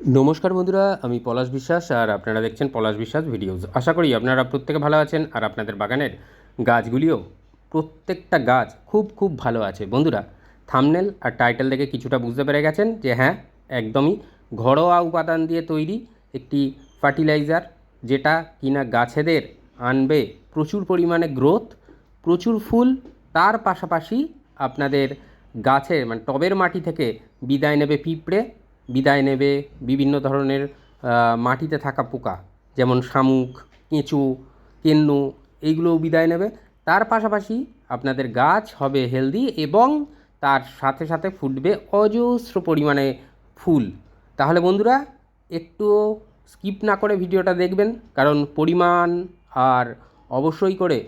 নমস্কার বন্ধুরা, আমি পলাশ বিশ্বাস আর আপনারা দেখছেন পলাশ বিশ্বাস ভিডিওস। আশা করি আপনারা প্রত্যেকে ভালো আছেন আর আপনাদের বাগানের গাছগুলিও প্রত্যেকটা গাছ খুব খুব ভালো আছে। বন্ধুরা, থামনেল আর টাইটেল দেখে কিছুটা বুঝতে পেরে গেছেন যে হ্যাঁ একদমই ঘরোয়া উপাদান দিয়ে তৈরি একটি ফার্টিলাইজার যেটা কিনা গাছেদের আনবে প্রচুর পরিমাণে গ্রোথ, প্রচুর ফুল, তার পাশাপাশি আপনাদের গাছের মানে টবের মাটি থেকে বিদায় নেবে পিঁপড়ে বিদায় নেবে বিভিন্ন ধরনের মাটিতে থাকা পোকা, যেমন শামুক, কেঁচো, কেন্নু, এইগুলোও বিদায় নেবে। তার পাশাপাশি আপনাদের গাছ হবে হেলদি এবং তার সাথে সাথে ফুটবে অজস্র পরিমাণে ফুল। তাহলে বন্ধুরা, একটু স্কিপ না করে ভিডিওটা দেখবেন, কারণ পরিমাণ আর অবশ্যই করে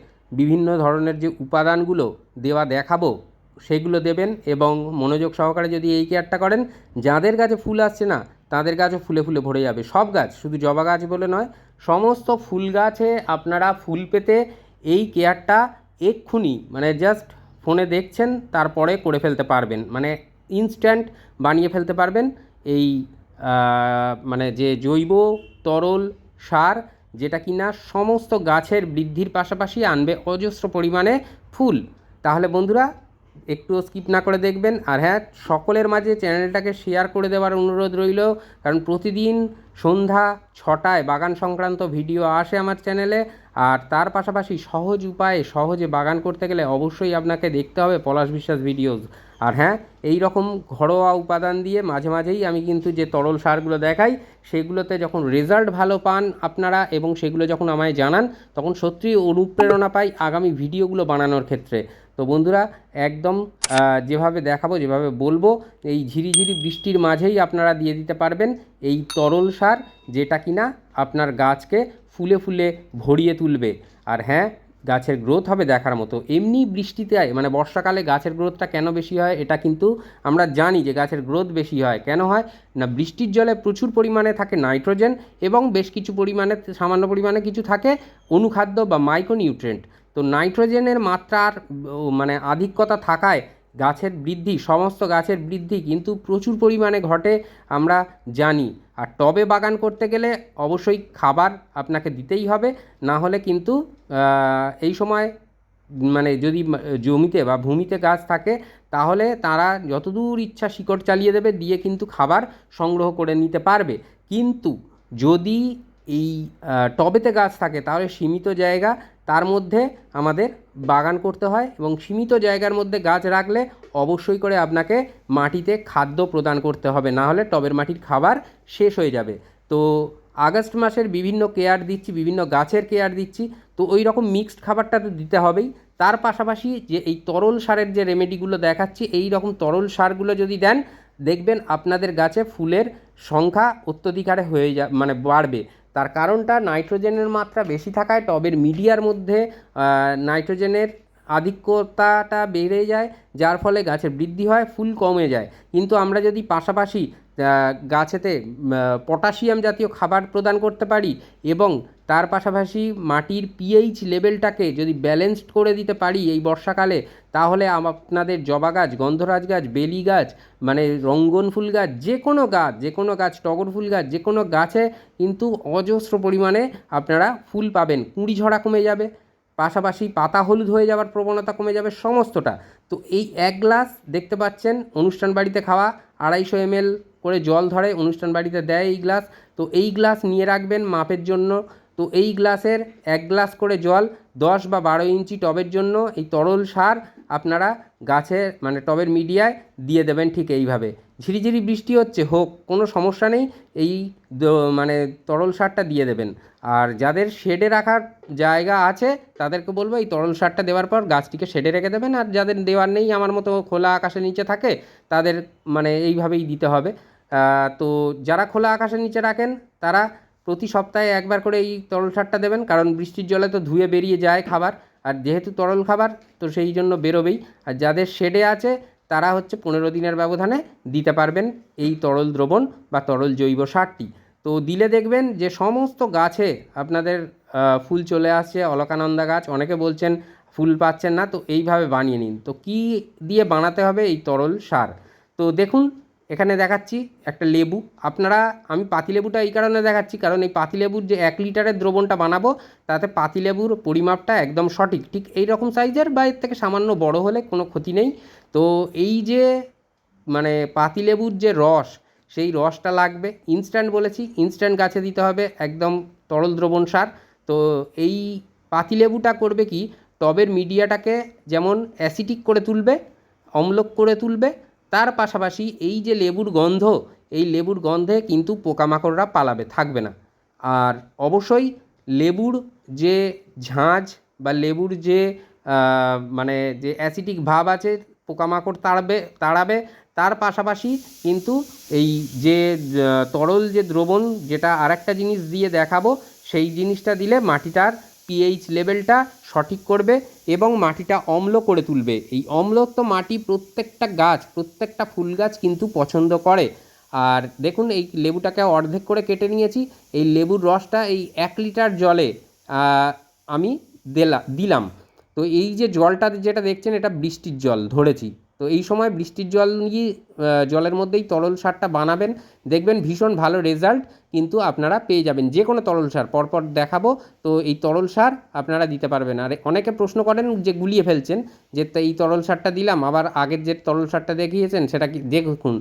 বিভিন্ন ধরনের যে উপাদানগুলো দেওয়া দেখাবো সেগুলো দেবেন এবং মনোযোগ সহকারে যদি এই কেয়ারটা করেন, যাদের গাছে ফুল আসছে না, তাদের গাছও ফুলে ফুলে ভরে যাবে। সব গাছ, শুধু জবা গাছ বলে নয়, সমস্ত ফুল গাছে আপনারা ফুল পেতে এই কেয়ারটা এক্ষুনি মানে জাস্ট ফোনে দেখছেন, তারপরে করে ফেলতে পারবেন। মানে ইনস্ট্যান্ট বানিয়ে ফেলতে পারবেন। এই মানে যে জৈব তরল সার, যেটা কিনা সমস্ত গাছের বৃদ্ধির পাশাপাশি আনবে অজস্র পরিমাণে ফুল। তাহলে বন্ধুরা একটু স্কিপ না করে দেখবেন। আর হ্যাঁ সকলের মাঝে চ্যানেলটাকে শেয়ার করে দেওয়ার অনুরোধ রইল। কারণ প্রতিদিন সন্ধ্যা ছটায় বাগান সংক্রান্ত ভিডিও আসে আমার চ্যানেলে আর তার পাশাপাশি সহজ উপায়ে সহজে বাগান করতে গেলে অবশ্যই আপনাকে দেখতে হবে পলাশ বিশ্বাস ভিডিওস আর হ্যাঁ এই রকম ঘরোয়া উপাদান দিয়ে মাঝে মাঝেই আমি কিন্তু যে তরল সারগুলো দেখাই, সেগুলোতে যখন রেজাল্ট ভালো পান আপনারা এবং সেগুলো যখন আমায় জানান, তখন সত্যিই অনুপ্রেরণা পাই আগামী ভিডিওগুলো বানানোর ক্ষেত্রে। তো বন্ধুরা, একদম যেভাবে দেখাবো, যেভাবে বলব, এই ঝিরিঝিরি বৃষ্টির মাঝেই আপনারা দিয়ে দিতে পারবেন এই তরল সার, যেটা কিনা আপনার গাছকে ফুলে ফুলে ভরিয়ে তুলবে। আর হ্যাঁ গাছের গ্রোথ হবে দেখার মতো। এমনি বৃষ্টিতে মানে বর্ষাকালে গাছের গ্রোথটা কেন বেশি হয়, এটা কিন্তু আমরা জানি যে গাছের গ্রোথ বেশি হয়। কেন হয়? না, বৃষ্টির জলে প্রচুর পরিমাণে থাকে নাইট্রোজেন এবং বেশ কিছু পরিমাণে, সামান্য পরিমাণে কিছু থাকে অনুখাদ্য বা মাইক্রোনিউট্রেন্ট তো নাইট্রোজেনের মাত্রার মানে আধিক্যতা থাকায় গাছের বৃদ্ধি, সমস্ত গাছের বৃদ্ধি কিন্তু প্রচুর পরিমাণে ঘটে আমরা জানি। আর টবে বাগান করতে গেলে অবশ্যই খাবার আপনাকে দিতেই হবে, না হলে কিন্তু এই সময় মানে যদি জমিতে বা ভূমিতে গাছ থাকে, তাহলে তারা যতদূর ইচ্ছা শিকড় চালিয়ে দেবে, দিয়ে কিন্তু খাবার সংগ্রহ করে নিতে পারবে। কিন্তু যদি এই টবেতে গাছ থাকে, তাহলে সীমিত জায়গা তার মধ্যে আমাদের বাগান করতে হয় এবং সীমিত জায়গার মধ্যে গাছ রাখলে অবশ্যই করে আপনাকে মাটিতে খাদ্য প্রদান করতে হবে। না হলে টবের মাটির খাবার শেষ হয়ে যাবে। তো আগস্ট মাসের বিভিন্ন কেয়ার দিচ্ছি, বিভিন্ন গাছের কেয়ার দিচ্ছি। তো ওই রকম মিক্সড খাবারটা তো দিতে হবেই। তার পাশাপাশি যে এই তরল সারের যে রেমেডিগুলো দেখাচ্ছি, এই রকম তরল সারগুলো যদি দেন, দেখবেন আপনাদের গাছে ফুলের সংখ্যা অত্যধিকারে হয়ে যা মানে বাড়বে। তার কারণটা নাইট্রোজেনের মাত্রা বেশি থাকায় টবের মিডিয়ার মধ্যে নাইট্রোজেনের আধিক্যতাটা বেড়ে যায়, যার ফলে গাছের বৃদ্ধি হয়, ফুল কমে যায়। কিন্তু আমরা যদি পাশাপাশি গাছেতে পটাশিয়াম জাতীয় খাবার প্রদান করতে পারি এবং তার পাশাপাশি মাটির পিএইচ লেভেলটাকে যদি ব্যালেন্সড করে দিতে পারি এই বর্ষাকালে, তাহলে আপনাদের জবা গাছ, গন্ধরাজ গাছ, বেলি গাছ মানে রঙ্গন ফুল গাছ যে কোনো গাছ যে কোনো গাছ, টগর ফুল গাছ যে কোনো গাছে কিন্তু অজস্র পরিমাণে আপনারা ফুল পাবেন। কুঁড়ি ঝরা কমে যাবে, পাশাপাশি পাতা হলুদ হয়ে যাওয়ার প্রবণতা কমে যাবে সমস্তটা। তো এই এক গ্লাস দেখতে পাচ্ছেন, অনুষ্ঠান বাড়িতে খাওয়া আড়াইশো এমএল করে জল ধরে, অনুষ্ঠান বাড়িতে দেয় এই গ্লাস। তো এই গ্লাস নিয়ে রাখবেন মাপের জন্য। তো এই গ্লাসের এক গ্লাস করে জল, দশ বা বারো ইঞ্চি টবের জন্য এই তরল সার আপনারা গাছের মানে টবের মিডিয়ায় দিয়ে দেবেন ঠিক এইভাবে। ঝিরিঝিরি বৃষ্টি হচ্ছে, হোক, কোনো সমস্যা নেই। এই মানে তরল সারটা দিয়ে দেবেন। আর যাদের শেডে রাখার জায়গা আছে, তাদেরকে বলব এই তরল সারটা দেওয়ার পর গাছটিকে শেডে রেখে দেবেন। আর যাদের দেওয়ার নেই, আমার মতো খোলা আকাশের নিচে থাকে, তাদের মানে এইভাবেই দিতে হবে। তো যারা খোলা আকাশের নিচে রাখেন, তারা প্রতি সপ্তাহে একবার করে এই তরল সারটা দেবেন, কারণ বৃষ্টির জলে তো ধুয়ে বেরিয়ে যায় খাবার, আর যেহেতু তরল খাবার, তো সেই জন্য বেরোবেই। আর যাদের শেডে আছে, তারা হচ্ছে পনেরো দিনের ব্যবধানে দিতে পারবেন এই তরল দ্রবণ বা তরল জৈব সারটি। তো দিলে দেখবেন যে সমস্ত গাছে আপনাদের ফুল চলে আসছে, অলকানন্দা গাছ, অনেকে বলছেন ফুল পাচ্ছেন না, তো এইভাবে বানিয়ে নিন। তো কি দিয়ে বানাতে হবে এই তরল সার? তো দেখুন এখানে দেখাচ্ছি একটা লেবু। আপনারা, আমি পাতিলেবুটা এই কারণে দেখাচ্ছি, কারণ এই পাতিলেবুর যে এক লিটারের দ্রবণটা বানাবো, তাতে পাতিলেবুর পরিমাপটা একদম সঠিক। ঠিক এই রকম সাইজের বা এর থেকে সামান্য বড় হলে কোনো ক্ষতি নেই। তো এই যে মানে পাতিলেবুর যে রস, সেই রসটা লাগবে। ইনস্ট্যান্ট বলেছি, ইনস্ট্যান্ট গাছে দিতে হবে একদম তরল দ্রবণ সার। তো এই পাতিলেবুটা করবে কি, টবের মিডিয়াটাকে যেমন অ্যাসিটিক করে তুলবে, অম্লক করে তুলবে তার পাশাপাশি এই যে লেবুর গন্ধ, এই লেবুর গন্ধে কিন্তু পোকামাকড়রা পালাবে, থাকবে না। আর অবশ্যই লেবুর যে ঝাঁঝ বা লেবুর যে মানে যে অ্যাসিটিক ভাব আছে, পোকামাকড় তাড়াবে তাড়াবে, তার পাশাপাশি কিন্তু এই যে তরল যে দ্রবণ, যেটা আরেকটা জিনিস দিয়ে দেখাবো, সেই জিনিসটা দিলে মাটিটার পিএইচ লেভেলটা সঠিক করবে এবং মাটিটা অম্ল করে তুলবে। এই অম্লত্ব মাটি প্রত্যেকটা গাছ, প্রত্যেকটা ফুল গাছ কিন্তু পছন্দ করে। আর দেখুন, এই লেবুটাকে অর্ধেক করে কেটে নিয়েছি। এই লেবুর রসটা এই এক লিটার জলে আমি দিলা, দিলাম। তো এই যে জলটা যেটা দেখছেন, এটা বৃষ্টির জল ধরেছি। তো এই সময় বৃষ্টির জল নিয়ে জলের মধ্যেই তরল সারটা বানাবেন। দেখবেন ভীষণ ভালো রেজাল্ট কিন্তু আপনারা পেয়ে যাবেন। যে কোনো তরল সার পরপর দেখাবো। তো এই তরল সার আপনারা দিতে পারবেন। আর অনেকে প্রশ্ন করেন যে গুলিয়ে ফেলছেন যে এই তরল সারটা দিলাম, আবার আগের যে তরল সারটা দেখিয়েছেন সেটা কি, দেখুন,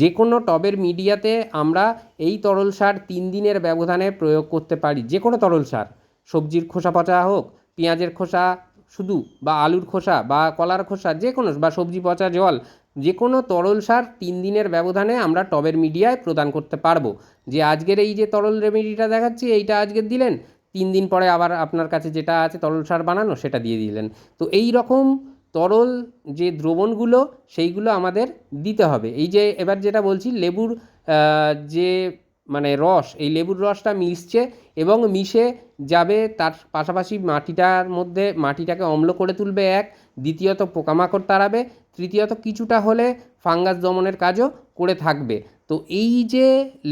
যে কোনো টবের মিডিয়াতে আমরা এই তরল সার তিন দিনের ব্যবধানে প্রয়োগ করতে পারি। যে কোনো তরল সার, সবজির খোসা পচা হোক, পেঁয়াজের খোসা শুধু বা আলুর খোসা বা কলার খোসা যে কোনো, বা সবজি, পচা জল, যে কোনো তরল সার তিন দিনের ব্যবধানে আমরা টবের মিডিয়ায় প্রদান করতে পারব। যে আজকের এই যে তরল রেমেডিটা দেখাচ্ছি, এইটা আজকের দিলেন, তিন দিন পরে আবার আপনার কাছে যেটা আছে তরল সার বানানো, সেটা দিয়ে দিলেন। তো এই রকম তরল যে দ্রবণগুলো, সেইগুলো আমাদের দিতে হবে। এই যে এবার যেটা বলছি, লেবুর যে মানে রস, এই লেবুর রসটা মিশছে এবং মিশে যাবে তার পাশাপাশি মাটিটার মধ্যে, মাটিটাকে অম্ল করে তুলবে এক, দ্বিতীয়ত পোকামাকড় তাড়াবে, তৃতীয়ত কিছুটা হলে ফাঙ্গাস দমনের কাজও করে থাকবে। তো এই যে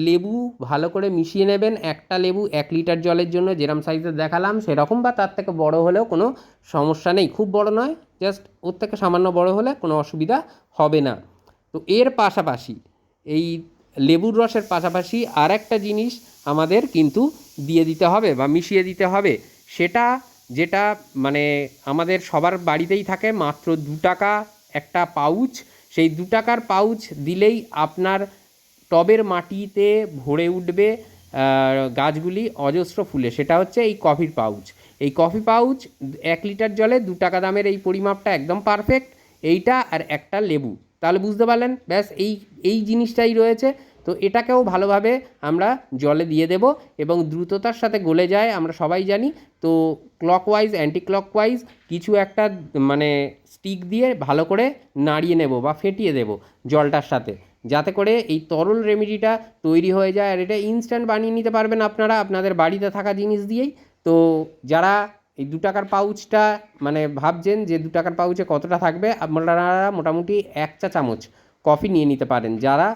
লেবু ভালো করে মিশিয়ে নেবেন, একটা লেবু এক লিটার জলের জন্য যেরকম সাইজে দেখালাম সেরকম বা তার থেকে বড় হলেও কোনো সমস্যা নেই। খুব বড় নয়, জাস্ট ওর থেকে সামান্য বড় হলে কোনো অসুবিধা হবে না। তো এর পাশাপাশি এই লেবুর রসের পাশাপাশি আর একটা জিনিস আমাদের কিন্তু দিয়ে দিতে হবে বা মিশিয়ে দিতে হবে। সেটা যেটা মানে আমাদের সবার বাড়িতেই থাকে, মাত্র দু টাকা একটা পাউচ। সেই দু টাকার পাউচ দিলেই আপনার টবের মাটিতে ভরে উঠবে গাছগুলি অজস্র ফুলে। সেটা হচ্ছে এই কফির পাউচ। এই কফি পাউচ এক লিটার জলে দু টাকা দামের এই পরিমাপটা একদম পারফেক্ট এইটা আর একটা লেবু। তাহলে বুঝতে পারলেন? ব্যাস, এই এই জিনিসটাই রয়েছে। তো এটাকেও ভালোভাবে আমরা জলে দিয়ে দেব এবং দ্রুততার সাথে গলে যায়, আমরা সবাই জানি। তো ক্লকওয়াইজ অ্যান্টি ক্লকওয়াইজ কিছু একটা মানে স্টিক দিয়ে ভালো করে নাড়িয়ে নেব বা ফেটিয়ে দেব জলটার সাথে। যাতে করে এই তরল রেমেডিটা তৈরি হয়ে যায়। আর এটা ইনস্ট্যান্ট বানিয়ে নিতে পারবেন আপনারা, আপনাদের বাড়িতে থাকা জিনিস দিয়েই। তো যারা এই দু টাকার পাউচটা মানে ভাবছেন যে দু টাকার পাউচে কতটা থাকবে? আপনারা মোটামুটি এক চা চামচ কফি নিয়ে নিতে পারেন। যারা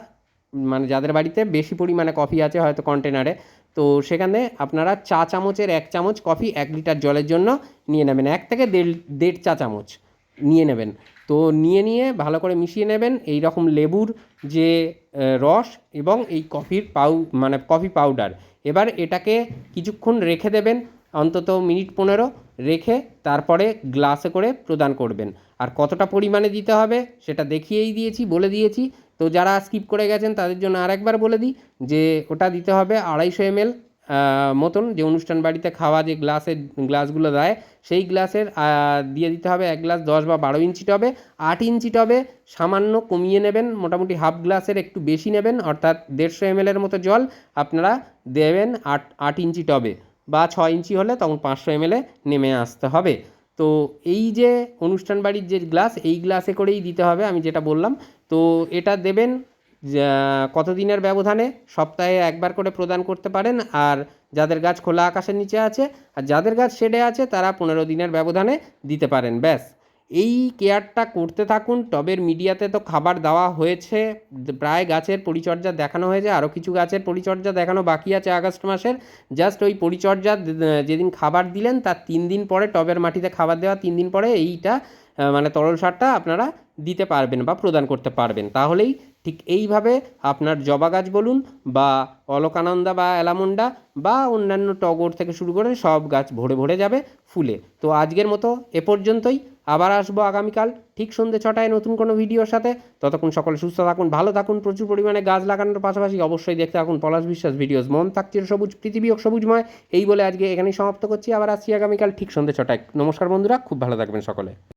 মানে যাদের বাড়িতে বেশি পরিমাণে কফি আছে হয়তো কন্টেনারে, তো সেখানে আপনারা চা চামচের এক চামচ কফি এক লিটার জলের জন্য নিয়ে নেবেন। এক থেকে দেড় দেড় চা চামচ নিয়ে নেবেন। তো নিয়ে নিয়ে ভালো করে মিশিয়ে নেবেন এই রকম লেবুর যে রস এবং এই কফির পাউ মানে কফি পাউডার। এবার এটাকে কিছুক্ষণ রেখে দেবেন। অন্তত মিনিট পনেরো রেখে তারপরে গ্লাসে করে প্রদান করবেন। আর কতটা পরিমাণে দিতে হবে সেটা দেখিয়েই দিয়েছি, বলে দিয়েছি। তো যারা স্কিপ করে গেছেন, তাদের জন্য আরেকবার বলে দিই যে ওটা দিতে হবে আড়াইশো এমএল মতন যে অনুষ্ঠান বাড়িতে খাওয়া যে গ্লাসের, গ্লাসগুলো দেয়, সেই গ্লাসের দিয়ে দিতে হবে এক গ্লাস দশ বা বারো ইঞ্চি টবে, আট ইঞ্চি টবে সামান্য কমিয়ে নেবেন, মোটামুটি হাফ গ্লাসের একটু বেশি নেবেন, অর্থাৎ দেড়শো এমএলের মতো জল আপনারা দেবেন আট আট ইঞ্চি টবে। বা ছ ইঞ্চি হলে তখন পাঁচশো এমএলে নেমে আসতে হবে। তো এই যে অনুষ্ঠান বাড়ির যে গ্লাস, এই গ্লাসে করেই দিতে হবে আমি যেটা বললাম। তো এটা দেবেন কতদিনের ব্যবধানে? সপ্তাহে একবার করে প্রদান করতে পারেন। আর যাদের গাছ খোলা আকাশের নিচে আছে, আর যাদের গাছ শেডে আছে, তারা পনেরো দিনের ব্যবধানে দিতে পারেন, ব্যাস। এই কেয়ারটা করতে থাকুন। টবের মিডিয়াতে তো খাবার দেওয়া হয়েছে। প্রায় গাছের পরিচর্যা দেখানো হয়েছে। আরও কিছু গাছের পরিচর্যা দেখানো বাকি আছে আগস্ট মাসের। জাস্ট ওই পরিচর্যা যেদিন খাবার দিলেন, তার তিন দিন পরে টবের মাটিতে খাবার দেওয়া তিন দিন পরে এইটা মানে তরল সারটা আপনারা দিতে পারবেন বা প্রদান করতে পারবেন। তাহলেই ঠিক এইভাবে আপনার জবা গাছ বলুন বা অলকানন্দা বা অ্যালামন্ডা বা অন্যান্য টগর থেকে শুরু করে সব গাছ ভরে ভরে যাবে ফুলে। তো আজকের মতো এ পর্যন্তই। আবার আসব আগামীকাল ঠিক সন্ধ্যে ছটায় নতুন কোনো ভিডিওর সাথে। ততক্ষণ সকলে সুস্থ থাকুন, ভালো থাকুন, প্রচুর পরিমাণে গাছ লাগানোর পাশাপাশি অবশ্যই দেখতে থাকুন পলাশ বিশ্বাস ভিডিওস। মন থাকছে সবুজ, পৃথিবী হোক সবুজময়। এই বলে আজকে এখানেই সমাপ্ত করছি। আবার আসছি আগামীকাল ঠিক সন্ধ্যে ছটায়। নমস্কার বন্ধুরা, খুব ভালো থাকবেন সকলে।